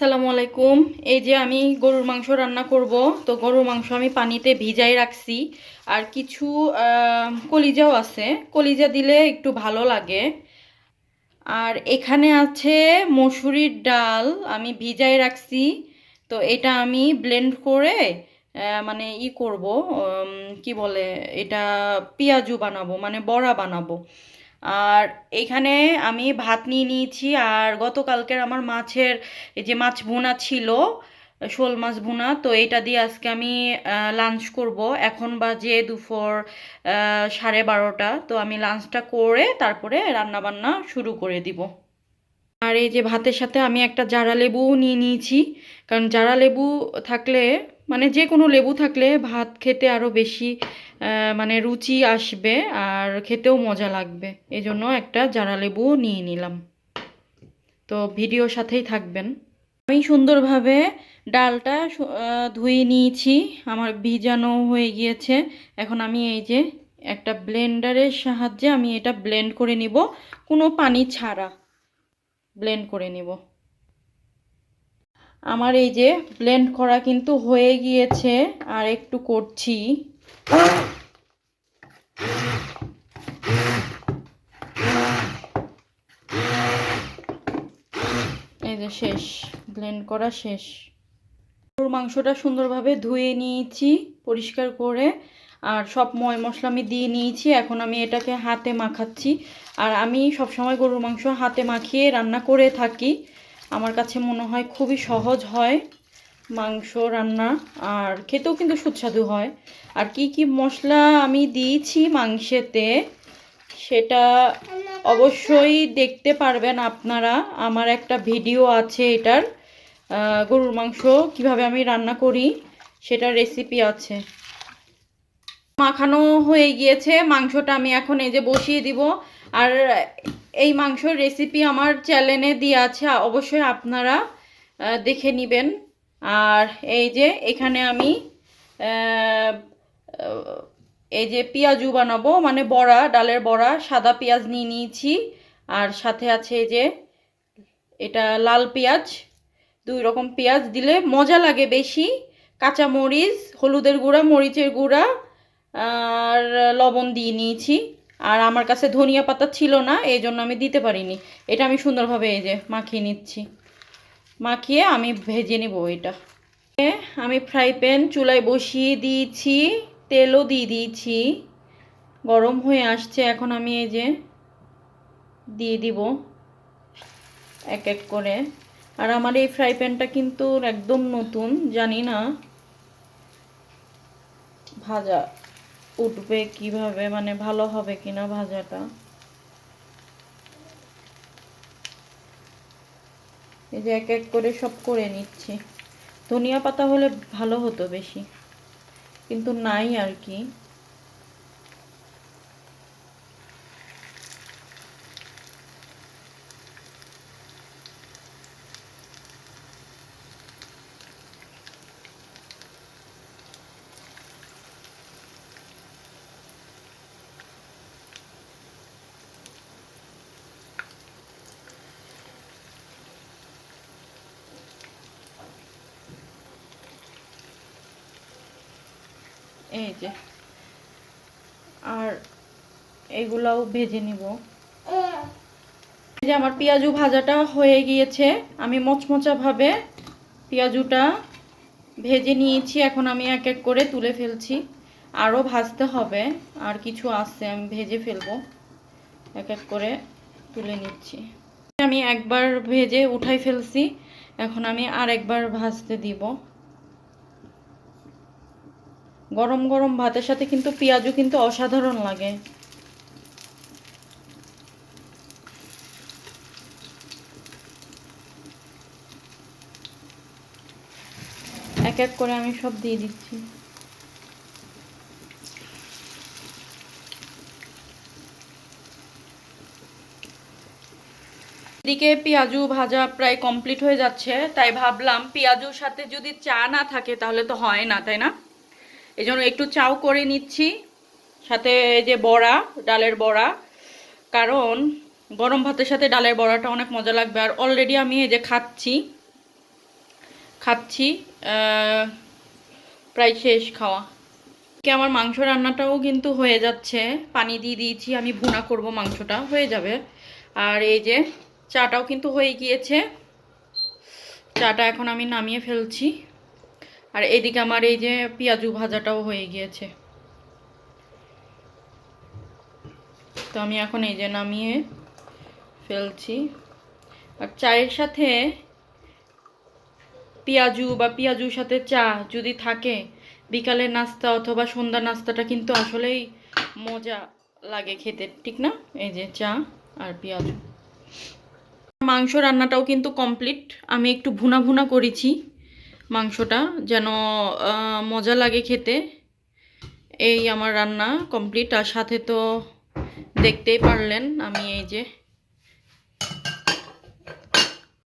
আসসালামু আলাইকুম। এই যে আমি গরুর মাংস রান্না করব, তো গরুর মাংস আমি পানিতে ভিজাই রাখছি। আর কিছু কলিজাও আছে। কলিজা দিলে একটু ভালো লাগে। আর এখানে আছে মসুরির ডাল আমি ভিজাই রাখছি। তো এটা আমি ব্লেন্ড করে মানে ই করব কি বলে, এটা পেঁয়াজু বানাবো মানে বড়া বানাবো। আর এখানে আমি ভাত নিয়ে নিয়েছি, আর গতকালকের আমার মাছের এই যে মাছ ভুনা ছিল, শোল মাছ ভুনা, তো এটা দিয়ে আজকে আমি লাঞ্চ করব। এখন বাজে দুপুর সাড়ে বারোটা, তো আমি লাঞ্চটা করে তারপরে রান্না বান্না শুরু করে দিব। আর এই যে ভাতের সাথে আমি একটা জারা লেবু নিয়ে নিয়েছি, কারণ জারা লেবু থাকলে মানে যে কোনো লেবু থাকলে ভাত খেতে আরও বেশি মানে রুচি আসবে আর খেতেও মজা লাগবে। এই জন্য একটা জারা লেবু নিয়ে নিলাম। তো ভিডিওর সাথেই থাকবেন। আমি সুন্দরভাবে ডালটা ধুয়ে নিয়েছি। আমার ভিজানো হয়ে গিয়েছে। এখন আমি এই যে একটা ব্লেন্ডারের সাহায্যে আমি এটা ব্লেন্ড করে নিব। কোনো পানি ছাড়া ব্লেন্ড করে নিব। আমার এই যে ব্লেন্ড করা কিন্তু হয়ে গিয়েছে, আর একটু করছি। এই যে শেষ ব্লেন্ড করা শেষ। গরুর মাংসটা সুন্দরভাবে ধুয়ে নিয়েছি, পরিষ্কার করে, আর সব ময় মশলা আমি দিয়ে নিয়েছি, এখন আমি এটাকে হাতে মাখাচ্ছি। আর আমি সবসময় গরুর মাংস হাতে মাখিয়ে রান্না করে থাকি। আমার কাছে মনে হয় খুবই সহজ হয় মাংস রান্না, আর খেতেও কিন্তু সুস্বাদু হয়। আর কি কি মশলা আমি দিয়েছি মাংসেতে, সেটা অবশ্যই দেখতে পারবেন আপনারা। আমার একটা ভিডিও আছে এটার গরুর মাংস কীভাবে আমি রান্না করি, সেটার রেসিপি আছে। মাখানো হয়ে গিয়েছে, মাংসটা আমি এখন এই যে বসিয়ে দিব। আর এই মাংসর রেসিপি আমার চ্যানেলে দিয়ে আছে, অবশ্যই আপনারা দেখে নেবেন। আর এই যে এখানে আমি এই যে পেঁয়াজু বানাবো মানে বড়া, ডালের বড়া, সাদা পেঁয়াজ নিয়ে নিয়েছি। আর সাথে আছে এই যে, এটা লাল পেঁয়াজ, দুই রকম পেঁয়াজ দিলে মজা লাগে বেশি। কাঁচা মরিচ, হলুদের গুঁড়া, মরিচের গুঁড়া, আর লবণ দিয়ে নিয়েছি। আর আমার কাছে ধনিয়া পাতা ছিল না এই জন্য আমি দিতে পারিনি। এটা আমি সুন্দরভাবে এই যে মাখিয়ে নিচ্ছি। মাখিয়ে আমি ভেজে নেব এটা। আমি ফ্রাই প্যান চুলায় বসিয়ে দিয়েছি, তেলও দিয়ে দিয়েছি। গরম হয়ে আসছে, এখন আমি এই যে দিয়ে দিব এক এক করে। আর আমার এই ফ্রাই প্যানটা কিন্তু একদম নতুন, জানি না, ভাজা। উঠবে কীভাবে মানে ভালো হবে কিনা ভাজাটা। এই যে এক এক করে সব করে নিচ্ছি। ধনিয়া পাতা হলে ভালো হতো বেশি। কিন্তু নাই আর কি। এই যে। আর এগুলাও ভেজে নিব। যে আমার পেঁয়াজু ভাজাটা হয়ে গিয়েছে। আমি মচমচা ভাবে পেঁয়াজুটা ভেজে নিয়েছি। এখন আমি এক এক করে তুলে ফেলছি। আরও ভাজতে হবে। আর কিছু আছে, আমি ভেজে ফেলব। এক এক করে তুলে নিচ্ছি। আমি একবার ভেজে উঠাই ফেলছি। এখন আমি আর একবার ভাজতে দিব। গরম গরম ভাতের সাথে কিন্তু পেঁয়াজও কিন্তু অসাধারণ লাগে। এক এক করে আমি সব দিয়ে দিচ্ছি। এদিকে পেঁয়াজু ভাজা প্রায় কমপ্লিট হয়ে যাচ্ছে, তাই ভাবলাম পেঁয়াজুর সাথে যদি চা না থাকে তাহলে তো হয় না, তাই না? এই জন্য একটু চাও করে নিচ্ছি। সাথে যে বড়া, ডালের বড়া। কারণ গরম ভাতের সাথে ডালের বড়াটা অনেক মজা লাগবে। আর অলরেডি আমি এই যে খাচ্ছি খাচ্ছি প্রায় শেষ খাওয়া। কি আমার মাংস রান্নাটাও কিন্তু হয়ে যাচ্ছে। পানি দিয়ে দিয়েছি, আমি ভুনা করব মাংসটা, হয়ে যাবে। আর এই যে চাটাও কিন্তু হয়ে গিয়েছে। চাটা এখন আমি নামিয়ে ফেলছি। আর এদিকে আমার এই যে পেঁয়াজু ভাজাটাও হয়ে গিয়েছে। তো আমি এখন এই যে নামিয়ে ফেলছি। আর চায়ের সাথে পেঁয়াজু বা পেঁয়াজুর সাথে চা যদি থাকে বিকালের নাস্তা অথবা সন্ধ্যা নাস্তাটা কিন্তু আসলেই মজা লাগে খেতে, ঠিক না? এই যে চা আর পেঁয়াজু। মাংস রান্নাটাও কিন্তু কমপ্লিট। আমি একটু ভুনা ভুনা করেছি। মাংসটা যেন মজা লাগে খেতে। এই আমার রান্না কমপ্লিট, আর সাথে তো দেখতেই পারলেন আমি এই যে